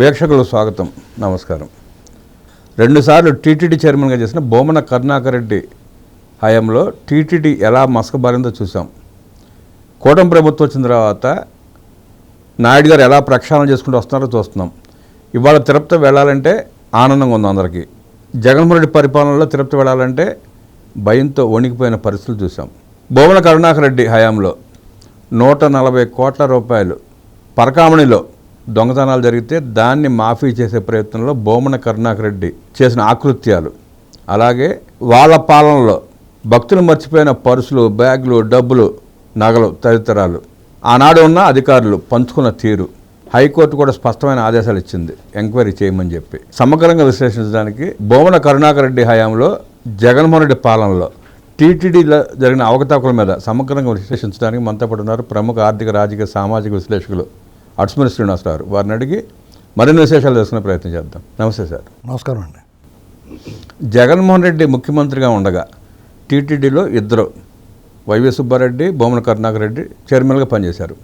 వీక్షకులు స్వాగతం. నమస్కారం. రెండుసార్లు టీటీడీ చైర్మన్గా చేసిన బొమ్మన కరుణాకర్ రెడ్డి హయాంలో టీటీడీ ఎలా మసకబారిందో చూసాం కూటమి ప్రభుత్వం వచ్చిన తర్వాత నాయుడు గారు ఎలా ప్రక్షాళన చేసుకుంటూ వస్తున్నారో చూస్తున్నాం. ఇవాళ తిరుపతి వెళ్ళాలంటే ఆనందంగా ఉంది అందరికీ. జగన్మోహన్ రెడ్డి పరిపాలనలో తిరుపతి వెళ్ళాలంటే భయంతో వణికిపోయిన పరిస్థితులు చూసాం బొమ్మన కరుణాకర్ రెడ్డి హయాంలో నూట నలభై కోట్ల రూపాయలు పరకామణిలో దొంగతనాలు జరిగితే దాన్ని మాఫీ చేసే ప్రయత్నంలో బోమన కరుణాకర్ రెడ్డి చేసిన ఆకృత్యాలు. అలాగే వాళ్ళ పాలనలో భక్తులు మర్చిపోయిన పర్సులు బ్యాగులు డబ్బులు నగలు తదితరాలు. ఆనాడు ఉన్న అధికారులు పంచుకున్న తీరు. హైకోర్టు కూడా స్పష్టమైన ఆదేశాలు ఇచ్చింది. ఎంక్వైరీ చేయమని చెప్పి. సమగ్రంగా విశ్లేషించడానికి బోమన కరుణాకర్ రెడ్డి హయాంలో జగన్మోహన్ రెడ్డి పాలనలో టీటీడీలో జరిగిన అవకతవకల మీద సమగ్రంగా విశ్లేషించడానికి మనతో పాటు ఉన్నారు ప్రముఖ ఆర్థిక రాజకీయ సామాజిక విశ్లేషకులు అట్స్మరి శ్రీనివాసరావు గారు వారిని అడిగి మరిన్ని విశేషాలు తెలుసుకునే ప్రయత్నం చేద్దాం. నమస్తే సార్. నమస్కారం అండి. జగన్మోహన్ రెడ్డి ముఖ్యమంత్రిగా ఉండగా టీటీడీలో ఇద్దరు వైవి సుబ్బారెడ్డి బొమ్మన కరుణాకర్ రెడ్డి చైర్మన్గా పనిచేశారు.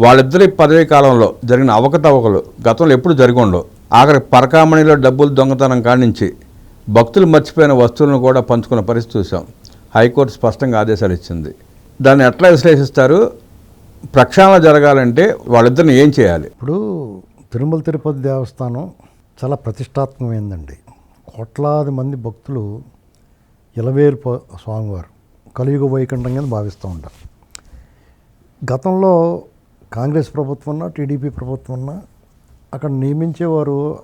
వాళ్ళిద్దరి పదవీ కాలంలో జరిగిన అవకతవకలు గతంలో ఎప్పుడు జరిగి ఉండవు. ఆఖరి పరకామణిలో డబ్బులు దొంగతనం కానించి భక్తులు మర్చిపోయిన వస్తువులను కూడా పంచుకున్న పరిస్థితి చూసాం హైకోర్టు స్పష్టంగా ఆదేశాలు ఇచ్చింది. దాన్ని ఎట్లా విశ్లేషిస్తారు? ప్రక్షాళన జరగాలంటే వాళ్ళిద్దరిని ఏం చేయాలి? ఇప్పుడు తిరుమల తిరుపతి దేవస్థానం చాలా ప్రతిష్టాత్మకమైందండి. కోట్లాది మంది భక్తులు ఇలవేరు స్వామివారు కలియుగ వైకుంఠం కింద భావిస్తూ ఉంటారు. గతంలో కాంగ్రెస్ ప్రభుత్వం ఉన్నా టీడీపీ ప్రభుత్వం ఉన్నా అక్కడ నియమించేవారు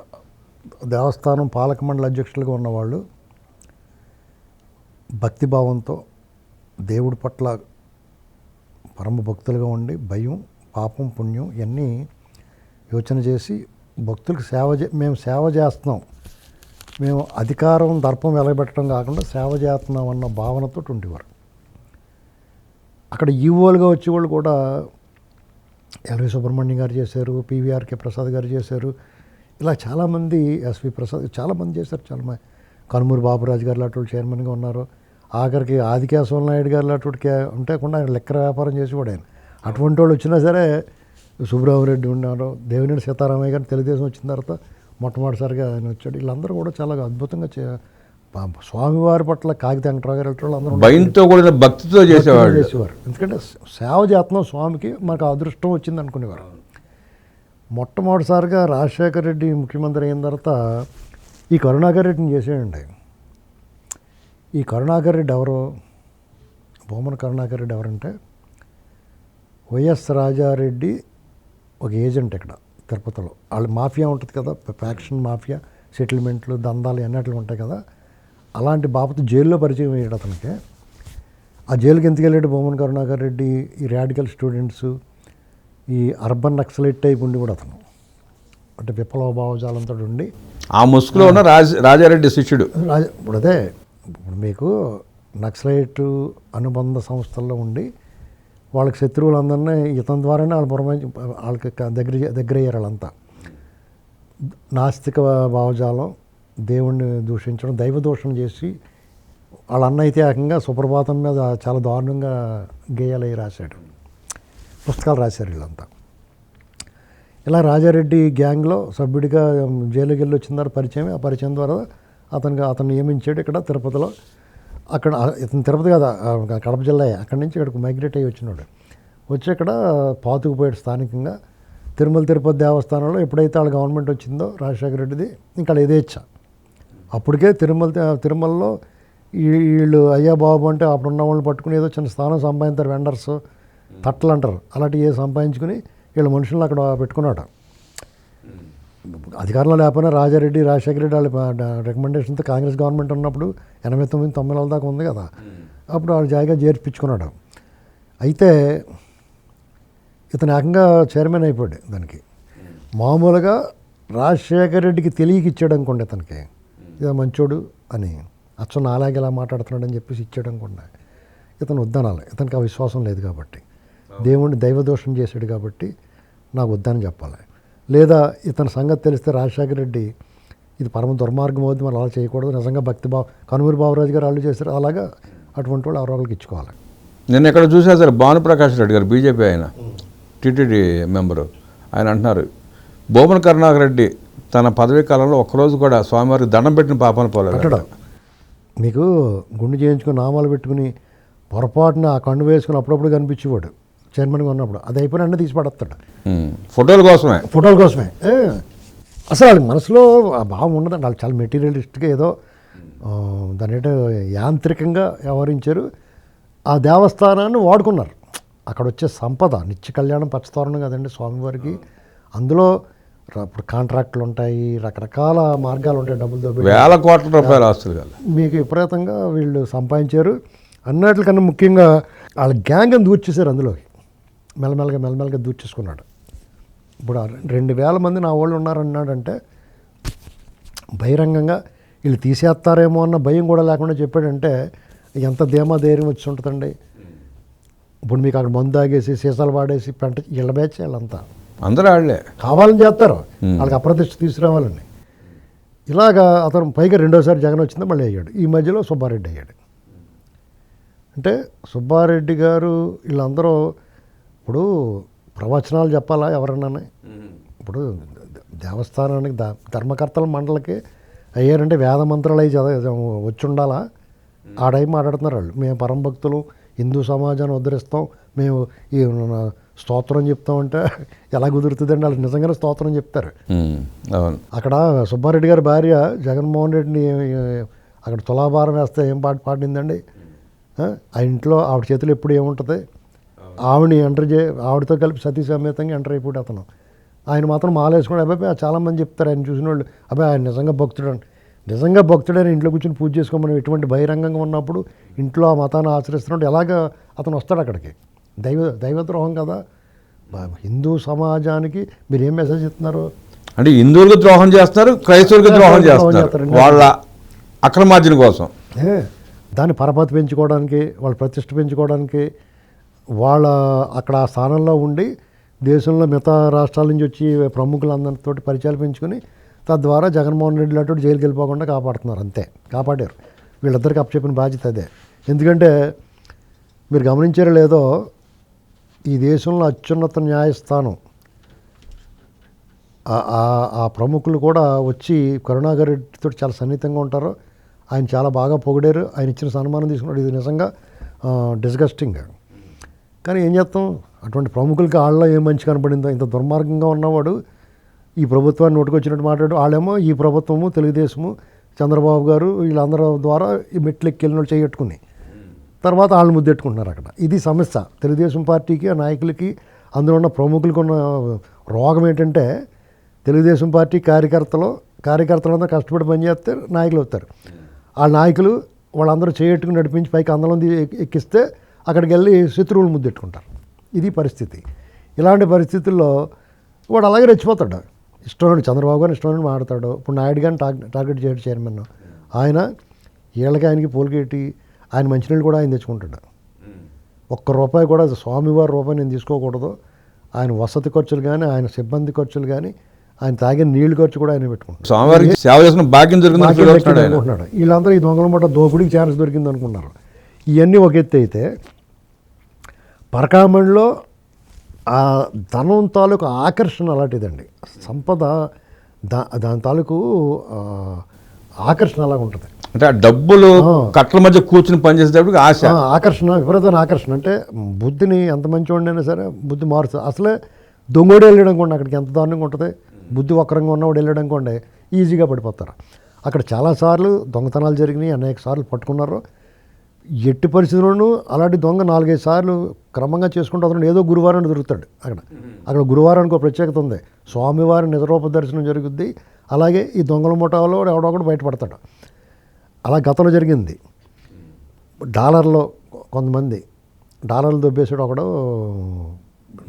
దేవస్థానం పాలక మండలి అధ్యక్షులుగా ఉన్నవాళ్ళు భక్తిభావంతో దేవుడి పట్ల పరమ భక్తులుగా ఉండి భయం పాపం పుణ్యం ఇవన్నీ యోచన చేసి భక్తులకు సేవ చే మేము సేవ చేస్తున్నాం. మేము అధికారం దర్పం వెలగబెట్టడం కాకుండా సేవ చేస్తున్నాం అన్న భావనతో ఉండేవారు. అక్కడ ఈవోలుగా వచ్చేవాళ్ళు కూడా ఎల్వి సుబ్రహ్మణ్యం గారు చేశారు పీవీఆర్కే ప్రసాద్ గారు చేశారు. ఇలా చాలామంది ఎస్వి ప్రసాద్ చాలామంది చేశారు. చాలామంది కనుమూరు బాబురాజు గారు లాంటి వాళ్ళు చైర్మన్గా ఉన్నారు. ఆఖరికి ఆదికేశవ నాయుడు గారు వాడికి ఉంటే కూడా ఆయన లెక్కర వ్యాపారం చేసేవాడు ఆయన. అటువంటి వాళ్ళు వచ్చినా సరే సుబ్రహ్మరెడ్డి ఉన్నారు దేవినేని సీతారామయ్య గారు తెలుగుదేశం వచ్చిన తర్వాత మొట్టమొదటిసారిగా ఆయన వచ్చాడు. వీళ్ళందరూ కూడా చాలా అద్భుతంగా చే స్వామివారి పట్ల కాగిత వెంకటరావు గారు లాంటి వాళ్ళు అందరూ భయంతో కూడిన భక్తితో చేసేవాళ్ళు. చేసేవారు. ఎందుకంటే సేవ చేస్తున్నాం స్వామికి మాకు అదృష్టం వచ్చింది అనుకునేవారు. మొట్టమొదటిసారిగా రాజశేఖర రెడ్డి ముఖ్యమంత్రి అయిన తర్వాత ఈ కరుణాకర్ రెడ్డిని చేసేయండి ఈ కరుణాకర్ రెడ్డి ఎవరు? బొమ్మన కరుణాకర్ రెడ్డి ఎవరంటే వైఎస్ రాజారెడ్డి ఒక ఏజెంట్ ఇక్కడ తిరుపతిలో. వాళ్ళ మాఫియా ఉంటుంది కదా ఫ్యాక్షన్ మాఫియా సెటిల్మెంట్లు దందాలు అన్నట్లు ఉంటాయి కదా. అలాంటి బాపతు జైల్లో పరిచయం అయ్యాడు అతనికి. ఆ జైలుకి ఎందుకు వెళ్ళాడు బొమ్మన కరుణాకర్ రెడ్డి? ఈ రాడికల్ స్టూడెంట్స్ ఈ అర్బన్ నక్సలైట్ టైప్ ఉండి కూడా అతను. అంటే విప్లవ భావజాలంతో ఉండి ఆ ముసుగులో ఉన్న రాజ రాజారెడ్డి శిష్యుడు. రాజ ఇప్పుడు అదే ఇప్పుడు మీకు నక్సలైట్ అనుబంధ సంస్థల్లో ఉండి వాళ్ళకి శత్రువులందరినీ ఇతని ద్వారానే వాళ్ళు పురమాయించి వాళ్ళకి దగ్గర దగ్గర వాళ్ళంతా. నాస్తిక భావజాలం దేవుణ్ణి దూషించడం దైవ దూషణ చేసి వాళ్ళ అన్న అయితే ఏకంగా సుప్రభాతం మీద చాలా దారుణంగా గేయాలు రాశాడు. పుస్తకాలు రాశారు వీళ్ళంతా. ఇలా రాజారెడ్డి గ్యాంగ్లో సభ్యుడిగా జైలుకి వెళ్ళి వచ్చిన తర్వాత పరిచయం ఆ పరిచయం ద్వారా అతనికి అతను నియమించాడు ఇక్కడ తిరుపతిలో. అక్కడ ఇతను తిరుపతి కదా కడప జిల్లా అక్కడి నుంచి ఇక్కడికి మైగ్రేట్ అయ్యి వచ్చినాడు. వచ్చి ఇక్కడ పాతుకుపోయాడు స్థానికంగా. తిరుమల తిరుపతి దేవస్థానంలో ఎప్పుడైతే వాళ్ళ గవర్నమెంట్ వచ్చిందో రాజశేఖర రెడ్డిది ఇంకా వాళ్ళ యథేచ్ఛ అప్పటికే తిరుమల తిరుమలలో వీళ్ళు అయ్యా బాబు అంటే అప్పుడు ఉన్న వాళ్ళని పట్టుకుని ఏదో చిన్న స్థానం సంపాదించారు వెండర్స్ తట్టలు అంటారు. అలాంటివి ఏ సంపాదించుకుని వీళ్ళ మనుషులను అక్కడ పెట్టుకున్నాడు. అధికారంలో లేకపోయినా రాజారెడ్డి రాజశేఖర రెడ్డి వాళ్ళ రికమెండేషన్తో కాంగ్రెస్ గవర్నమెంట్ ఉన్నప్పుడు ఎనభై తొమ్మిది తొంభై నాలుగు దాకా ఉంది కదా. అప్పుడు వాళ్ళు జాయిగా చేర్పించుకున్నాడు. అయితే ఇతను ఏకంగా చైర్మన్ అయిపోయాడు దానికి. మామూలుగా రాజశేఖర రెడ్డికి తెలియక ఇచ్చాడు అనుకోండి ఇతనికి. ఇదో మంచోడు అని అచ్చం నాలాగే ఇలా మాట్లాడుతున్నాడు అని చెప్పేసి ఇచ్చాడు అనుకోండి. ఇతను వద్దనాలి. ఇతనికి ఆ విశ్వాసం లేదు కాబట్టి. దేవుణ్ణి దైవదోషం చేశాడు కాబట్టి నాకు వద్దని చెప్పాలి. లేదా ఇతని సంగతి తెలిస్తే రాజశేఖర రెడ్డి ఇది పరమ దుర్మార్గం అవుద్ది మనం అలా చేయకూడదు. నిజంగా భక్తి భావ కనుమూరి బాబురాజు గారు వాళ్ళు చేశారు. అలాగా అటువంటి వాళ్ళు ఎవరో ఇచ్చుకోవాలి. నిన్న ఇక్కడ చూసా సార్ భానుప్రకాష్ రెడ్డి గారు బీజేపీ ఆయన టీటీడీ మెంబరు ఆయన అంటున్నారు బోమన కరుణాకర్ రెడ్డి తన పదవీ కాలంలో ఒక్కరోజు కూడా స్వామివారికి దండం పెట్టిన పాపన పోలేదు మీకు గుండు చేయించుకుని నామాలు పెట్టుకుని పొరపాటున ఆ కన్ను వేసుకుని అప్పుడప్పుడు కనిపించేవాడు. చైర్మన్గా ఉన్నప్పుడు. అది అయిపోయిన అన్నీ తీసి పడేస్తాడు. ఉమ్. ఫోటోల కోసమే. ఫోటోల కోసమే. అసలు వాళ్ళ మనసులో ఆ భావం ఉండదండి వాళ్ళు చాలా మెటీరియలిస్ట్గా ఏదో దాని యాంత్రికంగా వ్యవహరించారు. ఆ దేవస్థానాన్ని వాడుకున్నారు. అక్కడ వచ్చే సంపద నిత్య కళ్యాణం పచ్చతోరణం కదండి స్వామివారికి. అందులో ఇప్పుడు కాంట్రాక్టులు ఉంటాయి రకరకాల మార్గాలు ఉంటాయి డబ్బులతో వేల కోట్ల రూపాయల ఆస్తులు మీకు విపరీతంగా వీళ్ళు సంపాదించారు. అన్నిటికన్నా ముఖ్యంగా వాళ్ళ గ్యాంగ్ అని దూర్చేశారు అందులోకి. మెల్లమెల్లగా మెల్లమెల్లగా దూర్చేసుకున్నాడు ఇప్పుడు రెండు వేల మంది నా వాళ్ళు ఉన్నారన్నాడంటే బహిరంగంగా వీళ్ళు తీసేస్తారేమో అన్న భయం కూడా లేకుండా చెప్పాడంటే ఎంత ధీమా ధైర్యం వచ్చి ఉంటుందండి. ఇప్పుడు మీకు అక్కడ మందు తాగేసి సీసాలు వాడేసి పెంట ఇళ్ళ బ్యాచ్ వాళ్ళంతా అందరూ వాళ్ళే కావాలని చేస్తారు. వాళ్ళకి అప్రతిష్ట తీసుకురావాలని. ఇలాగా అతను పైగా రెండోసారి జగన్ వచ్చిందో మళ్ళీ అయ్యాడు. ఈ మధ్యలో సుబ్బారెడ్డి అయ్యాడు. అంటే సుబ్బారెడ్డి గారు వీళ్ళందరూ ఇప్పుడు ప్రవచనాలు చెప్పాలా ఎవరన్నా ఇప్పుడు దేవస్థానానికి ధర్మకర్తల మండలికి అయ్యారంటే వేద మంత్రాలు అవి చదివి వచ్చి ఉండాలా ఆ టైం మాట్లాడుతున్నారు వాళ్ళు. మేము పరమ భక్తులు హిందూ సమాజాన్ని ఉద్ధరిస్తాం మేము ఈ స్తోత్రం చెప్తామంటే ఎలా కుదురుతుందండి? వాళ్ళు నిజంగానే స్తోత్రం చెప్తారు. అక్కడ సుబ్బారెడ్డి గారి భార్య జగన్మోహన్ రెడ్డిని అక్కడ తులాభారం వేస్తే ఏం పాట పాడిందండి? ఆ ఇంట్లో ఆవిడ చేతిలో ఎప్పుడు ఏముంటుంది? ఆవిడని ఎంటర్ చే ఆవిడతో కలిపి సతీ సమేతంగా ఎంటర్ అయిపోయాడు అతను. ఆయన మాత్రం మాలేసుకుని అబ్బాయి చాలామంది చెప్తారు ఆయన చూసిన వాళ్ళు అబ్బాయి ఆయన నిజంగా భక్తుడు అని నిజంగా భక్తుడని ఇంట్లో కూర్చొని పూజ చేసుకోమని ఎటువంటి బహిరంగంగా ఉన్నప్పుడు ఇంట్లో ఆ మతాన్ని ఆచరిస్తున్నప్పుడు ఎలాగ అతను వస్తాడు అక్కడికి? దైవ దైవద్రోహం కదా. హిందూ సమాజానికి మీరు ఏం మెసేజ్ ఇస్తున్నారు? అంటే హిందువులకు ద్రోహం చేస్తారు క్రైస్తవులకు ద్రోహం చేస్తారు. వాళ్ళ అక్రమార్జన కోసం. దాన్ని పరపతి పెంచుకోవడానికి వాళ్ళ ప్రతిష్ట పెంచుకోవడానికి వాళ్ళ అక్కడ ఆ స్థానంలో ఉండి దేశంలో మిగతా రాష్ట్రాల నుంచి వచ్చి ప్రముఖులందరితో పరిచయాలు పెంచుకొని తద్వారా జగన్మోహన్ రెడ్డి లాంటి జైలుకి వెళ్ళిపోకుండా కాపాడుతున్నారు అంతే. కాపాడారు. వీళ్ళిద్దరికి అప్పచెప్పిన బాధ్యత అదే. ఎందుకంటే మీరు గమనించారో లేదో ఈ దేశంలో అత్యున్నత న్యాయస్థానం. ఆ- ఆ ప్రముఖులు కూడా వచ్చి కరుణాకర్ రెడ్డితో చాలా సన్నిహితంగా ఉంటారు. ఆయన చాలా బాగా పొగిడారు. ఆయన ఇచ్చిన సన్మానం తీసుకున్నాడు. ఇది నిజంగా డిస్గస్టింగ్ కానీ ఏం చేస్తాం? అటువంటి ప్రముఖులకి వాళ్ళలో ఏం మంచి కనపడిందో ఇంత దుర్మార్గంగా ఉన్నవాడు ఈ ప్రభుత్వాన్ని నోటుకొచ్చినట్టు మాట్లాడు వాళ్ళేమో ఈ ప్రభుత్వము తెలుగుదేశము చంద్రబాబు గారు వీళ్ళందరూ ద్వారా ఈ మెట్లు ఎక్కి వెళ్ళిన చేయట్టుకుని తర్వాత వాళ్ళు ముద్దెట్టుకుంటున్నారు అక్కడ. ఇది సమస్య. తెలుగుదేశం పార్టీకి ఆ నాయకులకి అందులో ఉన్న ప్రముఖులకు ఉన్న రోగం ఏంటంటే తెలుగుదేశం పార్టీ కార్యకర్తలు కార్యకర్తలందరూ కష్టపడి పనిచేస్తే నాయకులు అవుతారు. ఆ నాయకులు వాళ్ళందరూ చేయట్టుకుని నడిపించి పైకి అందరం ఎక్కిస్తే అక్కడికి వెళ్ళి శత్రువులు ముద్దెట్టుకుంటారు. ఇది పరిస్థితి. ఇలాంటి పరిస్థితుల్లో వాడు అలాగే రెచ్చిపోతాడు. ఇష్టం చంద్రబాబు గారిని ఇష్టం మాడతాడు ఇప్పుడు నాయుడు గారిని టార్గెట్ టార్గెట్ చేయడు చైర్మన్. ఆయన వీళ్ళకి ఆయనకి పోలికెట్టి ఆయన మంచినీళ్ళు కూడా ఆయన తెచ్చుకుంటాడు. ఒక్క రూపాయి కూడా స్వామివారి రూపాయి నేను తీసుకోకూడదు. ఆయన వసతి ఖర్చులు కానీ ఆయన సిబ్బంది ఖర్చులు కానీ ఆయన తాగే నీళ్ళు ఖర్చు కూడా ఆయన పెట్టుకుంటాడు. స్వామివారికి సేవ చేసిన భాగ్యం అనుకుంటున్నాడు. వీళ్ళందరూ ఈ దొంగల మూట దోపిడీకి ఛాన్స్ దొరికింది అనుకున్నారు. ఇవన్నీ ఒక ఎత్తు అయితే పరకామణిలో ఆ ధనం తాలూకు ఆకర్షణ అలాంటిదండి. సంపద దా దాని తాలూకు ఆకర్షణ అలాగ ఉంటుంది. అంటే ఆ డబ్బులు. కట్టల మధ్య కూర్చుని పనిచేసేటప్పుడు ఆశ. ఆ, ఆకర్షణ విపరీతమైన ఆకర్షణ. అంటే బుద్ధిని ఎంత మంచివాడినైనా సరే బుద్ధి మారుతుంది. అసలే దొంగోడు వెళ్ళడం కూడా అక్కడికి ఎంత దారుణంగా ఉంటుంది. బుద్ధి వక్రంగా ఉన్నవాడు వెళ్ళడం కూడా ఈజీగా పడిపోతారు. అక్కడ చాలాసార్లు దొంగతనాలు జరిగినాయి అనేక సార్లు పట్టుకున్నారు. ఎట్టి పరిస్థితుల్లోనూ అలాంటి దొంగ నాలుగైదు సార్లు క్రమంగా చేసుకుంటూ అతను ఏదో గురువారం దొరుకుతాడు అక్కడ. అక్కడ గురువారానికి ఒక ప్రత్యేకత ఉంది. స్వామివారి నిజరూప దర్శనం జరుగుద్ది. అలాగే ఈ దొంగల ముఠాలో ఎవడో ఒకడు బయటపడతాడు. అలా గతంలో జరిగింది. డాలర్లో కొంతమంది డాలర్లు దొబ్బేసాడు ఒకడు.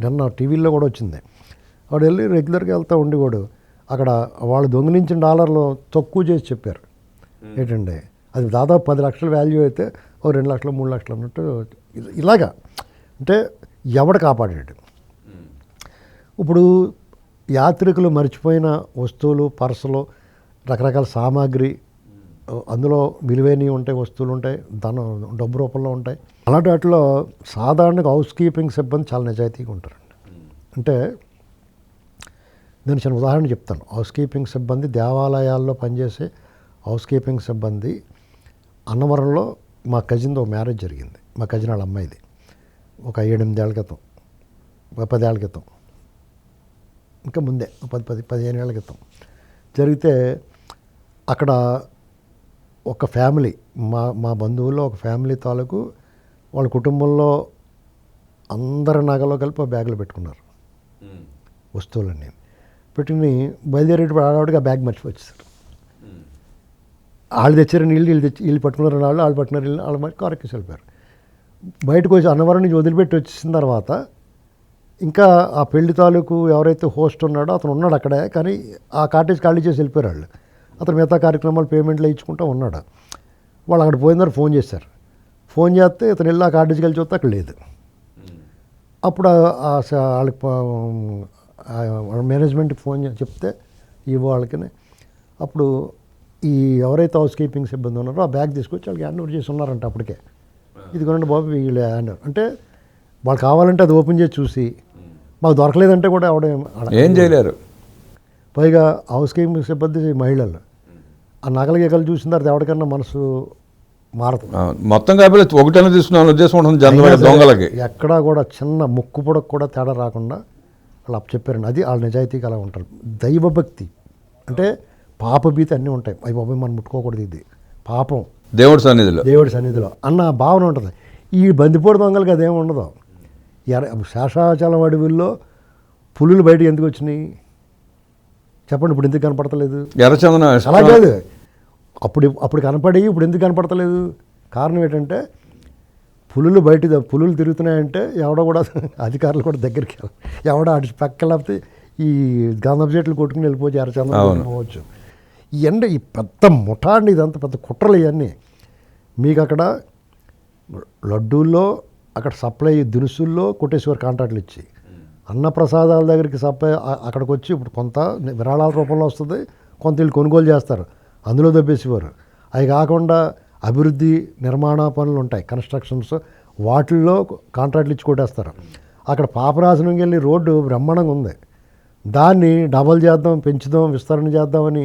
నిన్న టీవీలో కూడా వచ్చింది. వాడు వెళ్ళి రెగ్యులర్గా వెళ్తూ ఉండేవాడు. అక్కడ వాళ్ళు దొంగిలించిన డాలర్లు తక్కువ చేసి చెప్పారు. ఏంటండి? అది దాదాపు పది లక్షల వాల్యూ అయితే ఓ రెండు లక్షలు మూడు లక్షలు అన్నట్టు ఇలాగా. అంటే ఎవడు కాపాడాడు? ఇప్పుడు యాత్రికులు మర్చిపోయిన వస్తువులు పర్సులు రకరకాల సామాగ్రి అందులో విలువైనవి ఉంటాయి వస్తువులు ఉంటాయి ధనం డబ్బు రూపంలో ఉంటాయి. అలాంటి వాటిలో సాధారణంగా హౌస్ కీపింగ్ సిబ్బంది చాలా నిజాయితీగా ఉంటారండి. అంటే నేను చిన్న ఉదాహరణ చెప్తాను. హౌస్ కీపింగ్ సిబ్బంది దేవాలయాల్లో పనిచేసే హౌస్ కీపింగ్ సిబ్బంది అన్నవరంలో మా కజిన్తో మ్యారేజ్ జరిగింది. మా కజిన్ వాళ్ళ అమ్మాయిది. ఒక ఏడెనిమిదేళ్ళ క్రితం. ఒక పదేళ్ళ క్రితం. ఇంకా ముందే ఒక పది పది పదిహేను ఏళ్ళ క్రితం. జరిగితే అక్కడ ఒక ఫ్యామిలీ మా మా బంధువుల్లో ఒక ఫ్యామిలీ తాలూకు వాళ్ళ కుటుంబంలో అందరి నగలో కలిపి బ్యాగులో పెట్టుకున్నారు. వస్తువులన్నీ. పెట్టుకుని బయలుదేరేటప్పుడు ఆడవాడికి ఆ బ్యాగ్ మర్చిపోచ్చారు వాళ్ళు తెచ్చారు నీళ్ళు వీళ్ళు తెచ్చి వీళ్ళు పట్టుకున్నారు వాళ్ళు వాళ్ళు పట్టుకున్నారు వీళ్ళు వాళ్ళ మరి కారెక్కి వెళ్ళిపోయారు. బయటకు వచ్చి అన్నవరం నుంచి వదిలిపెట్టి వచ్చేసిన తర్వాత ఇంకా ఆ పెళ్ళి తాలూకు ఎవరైతే హోస్ట్ ఉన్నాడో అతను ఉన్నాడు అక్కడే కానీ ఆ కాటేజ్ ఖాళీ చేసి వెళ్ళిపోయారు వాళ్ళు. అతను మిగతా కార్యక్రమాలు పేమెంట్లు ఇచ్చుకుంటూ ఉన్నాడు. వాళ్ళు అక్కడ పోయిన తర్వాత ఫోన్ చేశారు. ఫోన్ చేస్తే ఇతను వెళ్ళి ఆ కాటేజ్కి వెళ్ళి చూస్తే అక్కడ లేదు. అప్పుడు వాళ్ళకి వాళ్ళ మేనేజ్మెంట్కి ఫోన్ చెప్తే ఈ వాళ్ళకి. అప్పుడు ఈ ఎవరైతే హౌస్ కీపింగ్ సిబ్బంది ఉన్నారో ఆ బ్యాగ్ తీసుకొచ్చి వాళ్ళకి హ్యాండ్ ఓవర్ చేసి ఉన్నారంట అప్పటికే. ఇది కొనండి బాబు వీళ్ళు హ్యాండ్ అంటే వాళ్ళు కావాలంటే అది ఓపెన్ చేసి చూసి మాకు దొరకలేదంటే కూడా ఆవిడ ఏం చేయలేరు. పైగా హౌస్ కీపింగ్ సిబ్బంది మహిళలు ఆ నగల గీకలు చూసిన తర్వాత ఎవరికన్నా మనసు మారదు. మొత్తం కాబట్టి ఒకటైనా తీసుకున్నాను ఉద్దేశం ఉంటుంది జనరల్గా దొంగలకి. ఎక్కడా కూడా చిన్న ముక్కు పొడకు కూడా తేడా రాకుండా వాళ్ళు అప్ చెప్పారండి. అది వాళ్ళ నిజాయితీగా అలా ఉంటారు. దైవభక్తి అంటే పాపభీతి అన్నీ ఉంటాయి. అవి బాబాయ్ మనం ముట్టుకోకూడదు ఇది. పాపం. దేవుడి సన్నిధిలో. దేవుడి సన్నిధిలో. అన్న భావన ఉంటుంది. ఈ బందిపోడు దొంగలకి అదేం ఉండదు. ఎర- శేషాచలం అడవుల్లో పులులు బయటకు ఎందుకు వచ్చినాయి? చెప్పండి ఇప్పుడు ఎందుకు కనపడతలేదు? ఎర్రచందన అలా కాదు. అప్పుడు అప్పుడు కనపడి ఇప్పుడు ఎందుకు కనపడతలేదు? కారణం ఏంటంటే పులులు బయట పులులు తిరుగుతున్నాయంటే ఎవడో కూడా అధికారులు కూడా దగ్గరికి వెళ్ళ ఎవడో అటు పక్క లేకపోతే ఈ గంధం చెట్లు కొట్టుకుని వెళ్ళిపోవచ్చు ఎర్రచందనం అవును. ఈ ఎండ ఈ పెద్ద ముఠా అండి ఇదంతా పెద్ద కుట్రలు ఇవన్నీ. మీకు అక్కడ లడ్డూల్లో అక్కడ సప్లై దినుసుల్లో కోటేశ్వర్ కాంట్రాక్ట్లు ఇచ్చి అన్నప్రసాదాల దగ్గరికి సప్లై అక్కడికి వచ్చి ఇప్పుడు కొంత విరాళాల రూపంలో వస్తుంది కొంత వీళ్ళు కొనుగోలు చేస్తారు అందులో దబ్బేసేవారు. అవి కాకుండా అభివృద్ధి నిర్మాణ పనులు ఉంటాయి కన్స్ట్రక్షన్స్ వాటిల్లో కాంట్రాక్ట్లు ఇచ్చి కొట్టేస్తారు. అక్కడ పాపరాశనం వెళ్ళి రోడ్డు బ్రహ్మాండంగా ఉంది. దాన్ని డబల్ చేద్దాం పెంచుదాం విస్తరణ చేద్దామని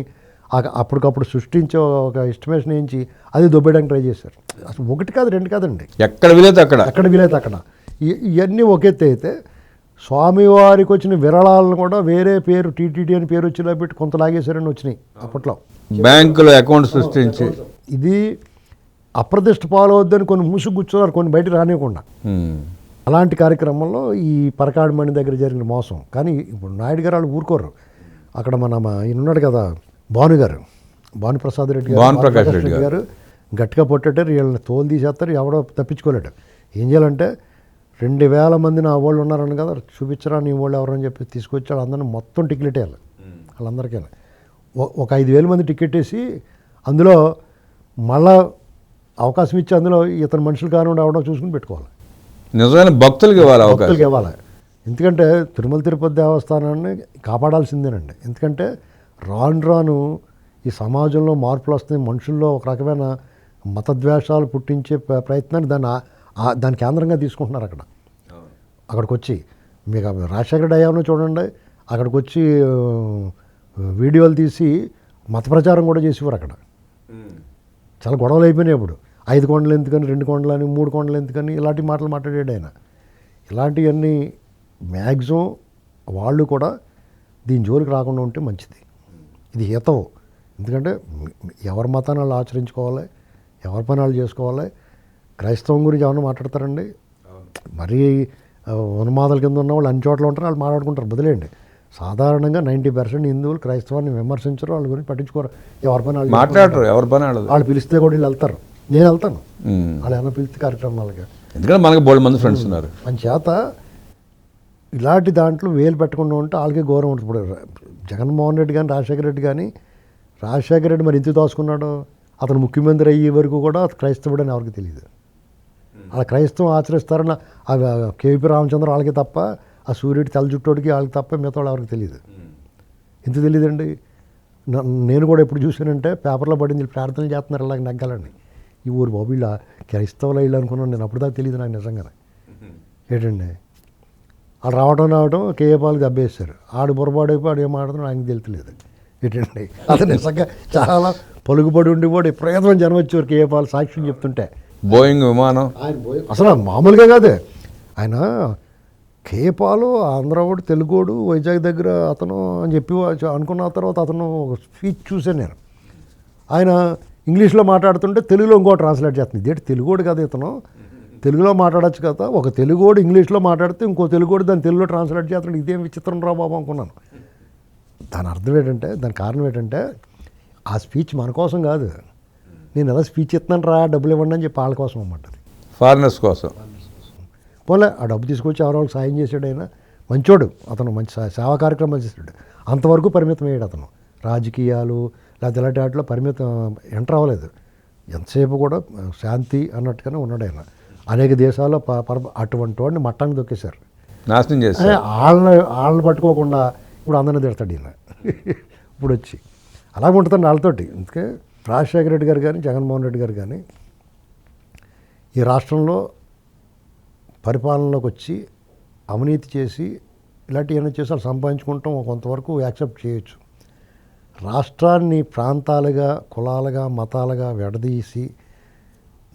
అప్పటికప్పుడు సృష్టించే ఒక ఎస్టిమేషన్ వేయించి అది దొబ్బేయడానికి ట్రై చేశారు. అసలు ఒకటి కాదు రెండు కాదండి. ఎక్కడ వీలైతే అక్కడ. ఎక్కడ వీలైతే అక్కడ. ఇవన్నీ ఒక ఎత్తు అయితే స్వామివారికి వచ్చిన విరళాలను కూడా వేరే పేరు టీటీడీ అని పేరు వచ్చేలా పెట్టి కొంత లాగేశారని వచ్చినాయి అప్పట్లో. బ్యాంకులో అకౌంట్ సృష్టించి. ఇది అప్రదిష్ట పాలవద్దని కొన్ని మూసుకు కూర్చున్నారు కొన్ని బయట రానివ్వకుండా. అలాంటి కార్యక్రమంలో ఈ పరకాడు మణి దగ్గర జరిగిన మోసం. కానీ ఇప్పుడు నాయుడు గారు వాళ్ళు ఊరుకోరు. అక్కడ మన ఈయన ఉన్నాడు కదా భాను గారు భాను ప్రసాద్ రెడ్డి గారు భానుప్రకాష్ రెడ్డి గారు గట్టిగా పొట్టేటారు వీళ్ళని తోలు తీసేస్తారు ఎవడో తప్పించుకోలేడు. ఏం చేయాలంటే రెండు వేల మంది నా వాళ్ళు ఉన్నారని కదా చూపించరా నీ వాళ్ళు ఎవరని చెప్పి తీసుకొచ్చి వాళ్ళందరినీ మొత్తం టికెట్ వేయాలి వాళ్ళందరికీ ఒక ఐదు వేల మంది టికెట్ వేసి అందులో మళ్ళా అవకాశం ఇచ్చి అందులో ఇతని మనుషులు కానివ్వండి ఎవడో చూసుకుని పెట్టుకోవాలి. నిజమైన భక్తులకి ఇవ్వాలి భక్తులకి ఇవ్వాలి. ఎందుకంటే తిరుమల తిరుపతి దేవస్థానాన్ని కాపాడాల్సిందేనండి. ఎందుకంటే రాను రాను ఈ సమాజంలో మార్పులు వస్తున్నాయి. మనుషుల్లో ఒక రకమైన మతద్వేషాలు పుట్టించే ప్ర- ప్రయత్నాన్ని దాన్ని దాని కేంద్రంగా తీసుకుంటున్నారు అక్కడ. అక్కడికి వచ్చి మీకు రాజశేఖర డయాను చూడండి. అక్కడికి వచ్చి వీడియోలు తీసి మత ప్రచారం కూడా చేసేవారు అక్కడ. చాలా గొడవలు అయిపోయినాయి ఇప్పుడు ఐదు కొండలు ఎందుకని రెండు కొండలు అని మూడు కొండలు ఎందుకని ఇలాంటి మాటలు మాట్లాడాడు ఆయన. ఇలాంటివన్నీ మ్యాక్సిమం వాళ్ళు కూడా దీని జోలికి రాకుండా ఉంటే మంచిది. ఇది హితం. ఎందుకంటే ఎవరి మతాన్ని వాళ్ళు ఆచరించుకోవాలి ఎవరి పని వాళ్ళు చేసుకోవాలి. క్రైస్తవం గురించి ఏమన్నా మాట్లాడతారండి? మరీ ఉన్మాదాల కింద ఉన్న వాళ్ళు అన్ని చోట్ల ఉంటారు వాళ్ళు మాట్లాడుకుంటారు. బదిలేండి సాధారణంగా నైంటీ పర్సెంట్ హిందువులు క్రైస్తవాన్ని విమర్శించరు వాళ్ళ గురించి పట్టించుకోరు. ఎవరి పని వాళ్ళు మాట్లాడరు ఎవరి పని ఆడదు వాళ్ళు పిలిస్తే కూడా వీళ్ళు వెళ్తారు. నేను వెళ్తాను. వాళ్ళు ఏమైనా పిలిస్తే కార్యక్రమాలకి ఎందుకంటే మనకి బోల్డ్ మంది ఫ్రెండ్స్ ఉన్నారు. మన చేత ఇలాంటి దాంట్లో వేలు పెట్టకుండా ఉంటే వాళ్ళకే గౌరవం ఉంటుంది జగన్మోహన్ రెడ్డి కానీ రాజశేఖర రెడ్డి కానీ రాజశేఖర రెడ్డి మరి ఎందుకు దాచుకున్నాడు? అతను ముఖ్యమంత్రి అయ్యే వరకు కూడా క్రైస్తవుడని ఎవరికి తెలియదు అలా క్రైస్తవం ఆచరిస్తారని ఆ కేవీపీ రామచంద్ర వాళ్ళకి తప్ప ఆ సూర్యుడి తల జుట్టోడికి వాళ్ళకి తప్ప మిగతా వాళ్ళు ఎవరికి తెలియదు ఎందుకు తెలియదండి నేను కూడా ఎప్పుడు చూసానంటే పేపర్లో పడింది ప్రార్థనలు చేస్తున్నారు ఇలాగ నెగ్గాలని. ఈ ఊరు బాబు వీళ్ళ క్రైస్తవులు వీళ్ళు అనుకున్నాను నేను అప్పుడు దాకా తెలియదు నాకు నిజంగానే. ఏంటండి? ఆడు రావడం రావడం కేఏ పాలు దెబ్బేస్తారు ఆడు బుర్రబాడైపోయి ఆడు ఏం ఆడుతున్నాడు ఆయనకి తెలుతలేదు. ఏంటండి అతను నిజంగా చాలా పలుకుబడి ఉండిపోయి ప్రయత్నం జనం వచ్చేవారు కేఏ పాలు సాక్ష్యం చెప్తుంటే. బోయింగ్ విమానం. అసలు మామూలుగా కాదు. ఆయన కేపాలు ఆంధ్రవాడు తెలుగోడు వైజాగ్ దగ్గర అతను అని చెప్పి అనుకున్న తర్వాత అతను ఒక స్పీచ్ చూశాను నేను. ఆయన ఇంగ్లీష్లో మాట్లాడుతుంటే తెలుగులో ఇంకో ట్రాన్స్లేట్ చేస్తుంది. ఇదేంటి తెలుగోడు కదా ఇతను తెలుగులో మాట్లాడొచ్చు కదా. ఒక తెలుగోడు ఇంగ్లీష్లో మాట్లాడితే ఇంకో తెలుగోడు దాన్ని తెలుగులో ట్రాన్స్లేట్ చేస్తున్నాడు. ఇదేం విచిత్రం రా బాబు అనుకున్నాను. దాని అర్థం ఏంటంటే దాని కారణం ఏంటంటే ఆ స్పీచ్ మన కోసం కాదు. నేను ఎలా స్పీచ్ ఇస్తున్నాను రా డబ్బులు ఇవ్వండి అని చెప్పి వాళ్ళ కోసం అన్నమాట అది. ఫారినర్స్ కోసం. పోలే ఆ డబ్బు తీసుకొచ్చి ఎవరో సాయం చేసాడు ఆయన. మంచోడు అతను మంచి సేవా కార్యక్రమాలు చేసాడు అంతవరకు పరిమితం అయ్యాడు అతను. రాజకీయాలు లేదా ఇలాంటి వాటిలో పరిమితం ఎంటర్ అవ్వలేదు. ఎంతసేపు కూడా శాంతి అన్నట్టుగానే ఉన్నాడు ఆయన. అనేక దేశాల్లో అటువంటి వాడిని మట్టానికి దొక్కేశారు. నాశనం అదే చేస్తారు వాళ్ళని వాళ్ళని పట్టుకోకుండా ఇప్పుడు అందరిని తిడతాడు ఈయన. ఇప్పుడు వచ్చి. అలాగే ఉంటుంది వాళ్ళతోటి. అందుకే రాజశేఖర రెడ్డి గారు కానీ జగన్మోహన్ రెడ్డి గారు కానీ ఈ రాష్ట్రంలో పరిపాలనలోకి వచ్చి అవినీతి చేసి ఇలాంటివన్నీ చేసి వాళ్ళు సంపాదించుకుంటాం కొంతవరకు యాక్సెప్ట్ చేయొచ్చు. రాష్ట్రాన్ని ప్రాంతాలుగా కులాలుగా మతాలుగా విడదీసి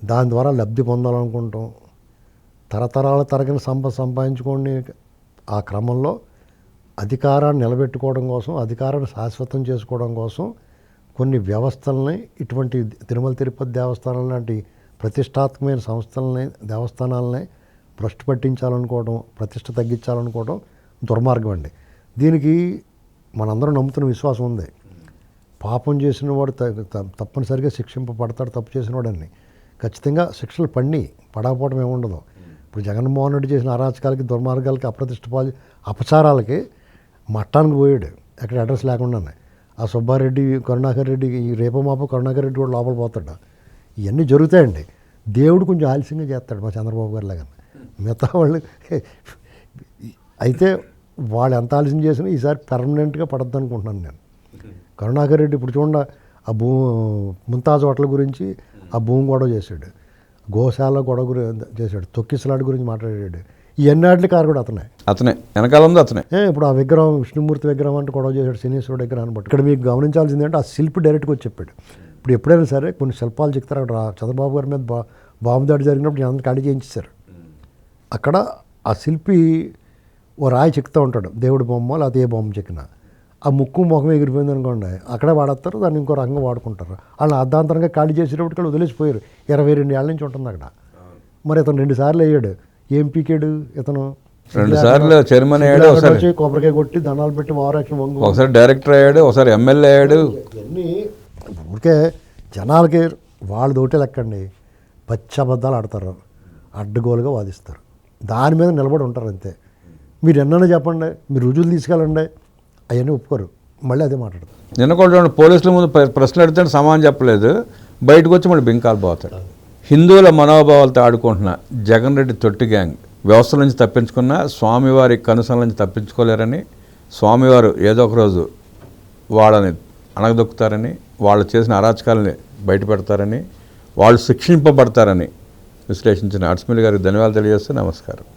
దాని ద్వారా లబ్ధి పొందాలనుకుంటాం. తరతరాల తరగని సంపద సంపాదించుకోండి. ఆ క్రమంలో అధికారాన్ని నిలబెట్టుకోవడం కోసం అధికారాన్ని శాశ్వతం చేసుకోవడం కోసం కొన్ని వ్యవస్థలని ఇటువంటి తిరుమల తిరుపతి దేవస్థానం లాంటి ప్రతిష్టాత్మకమైన సంస్థలని దేవస్థానాలని భ్రష్టు పట్టించాలనుకోవడం ప్రతిష్ట తగ్గించాలనుకోవడం దుర్మార్గం అండి. దీనికి మనందరం నమ్ముతున్న విశ్వాసం ఉంది. పాపం చేసిన వాడు త- త- తప్పనిసరిగా శిక్షింపబడతాడు తప్పు చేసిన వాడని ఖచ్చితంగా శిక్షలు పడిని పడకపోవడం ఏముండదు ఇప్పుడు జగన్మోహన్ రెడ్డి చేసిన అరాచకాలకి దుర్మార్గాలకి అప్రతిష్టపాలు అపచారాలకి మట్టానికి పోయాడు. ఎక్కడ అడ్రస్ లేకుండానే. ఆ సుబ్బారెడ్డి కరుణాకర్ రెడ్డి ఈ రేపో మాపో కరుణాకర్ రెడ్డి కూడా లోపల పోతాడు. ఇవన్నీ జరుగుతాయండి. దేవుడు కొంచెం ఆలస్యంగా చేస్తాడు మా చంద్రబాబు గారు లాగా మిగతా వాళ్ళు అయితే వాళ్ళు ఎంత ఆలస్యం చేసినా ఈసారి పర్మనెంట్గా పడద్దు అనుకుంటున్నాను నేను. కరుణాకర్ రెడ్డి ఇప్పుడు చూడండి ఆ భూ ముంతాజ్ హోటల్ గురించి ఆ భూమి గొడవ చేశాడు. గోశాల గొడవ గురి చేశాడు. తొక్కిసలాడు గురించి మాట్లాడాడు. ఇవన్నీ కారు అతనే. అతనే. వెనకాల ఉంది అతనే. ఏ, ఇప్పుడు ఆ విగ్రహం విష్ణుమూర్తి విగ్రహం అంటే గొడవ చేశాడు శనీశ్వరుడు విగ్రహం బట్టి ఇక్కడ మీకు గమనించాల్సింది అంటే ఆ శిల్పి డైరెక్ట్గా వచ్చి చెప్పాడు. ఇప్పుడు ఎప్పుడైనా సరే కొన్ని శిల్పాలు చెప్తారు అక్కడ చంద్రబాబు గారి మీద బా బాంబు దాడి జరిగినప్పుడు నేను ఖాళీ చేయించారు అక్కడ ఆ శిల్పి ఓ రాయి చెక్తూ ఉంటాడు. దేవుడి బొమ్మ లేకపోతే ఏ బొమ్మ చెక్కిన. ఆ ముక్కు ముఖం ఎగిరిపోయింది అనుకోండి అక్కడే వాడతారు దాన్ని ఇంకో రంగం వాడుకుంటారు. వాళ్ళు అర్ధాంతరంగా ఖాళీ చేసేటప్పటికి వాళ్ళు వదిలేసిపోయారు. ఇరవై రెండు ఏళ్ళ నుంచి ఉంటుంది అక్కడ. మరి ఇతను రెండు సార్లు అయ్యాడు. ఏం పీకాడు ఇతను? రెండు సార్లు చైర్మన్ అయ్యాడు ఒకసారి. కొబ్బరికాయ కొట్టి దండాలు పెట్టి వారాక్షన్ వంగు. ఒకసారి డైరెక్టర్ అయ్యాడు ఒకసారి ఎమ్మెల్యే అయ్యాడు. ఇవన్నీ ఊరికే జనాలకి వాళ్ళ దోటే లెక్కండి. పచ్చి అబద్ధాలు ఆడతారు. అడ్డగోలుగా వాదిస్తారు. దాని మీద నిలబడి ఉంటారు అంతే. మీరు ఎన్నైనా చెప్పండి మీరు రుజువులు తీసుకెళ్ళండి. అవన్నీ ఒప్పుకోరు. మళ్ళీ అదే మాట్లాడతారు. నిన్న కూడా పోలీసుల ముందు ప్ర- ప్రశ్నలు అడిగితే సమానం చెప్పలేదు. బయటకు వచ్చి మళ్ళీ బింకాలు పోతాడు హిందువుల మనోభావాలతో ఆడుకుంటున్న జగన్ రెడ్డి తొట్టి గ్యాంగ్ వ్యవస్థ నుంచి తప్పించుకున్న స్వామివారి కనుసల నుంచి తప్పించుకోలేరని స్వామివారు ఏదో ఒక రోజు వాళ్ళని అణగదొక్కుతారని వాళ్ళు చేసిన అరాచకాలని బయటపెడతారని వాళ్ళు శిక్షింపబడతారని విశ్లేషించిన అడ్స్మిల్ గారికి ధన్యవాదాలు తెలియజేస్తూ నమస్కారం.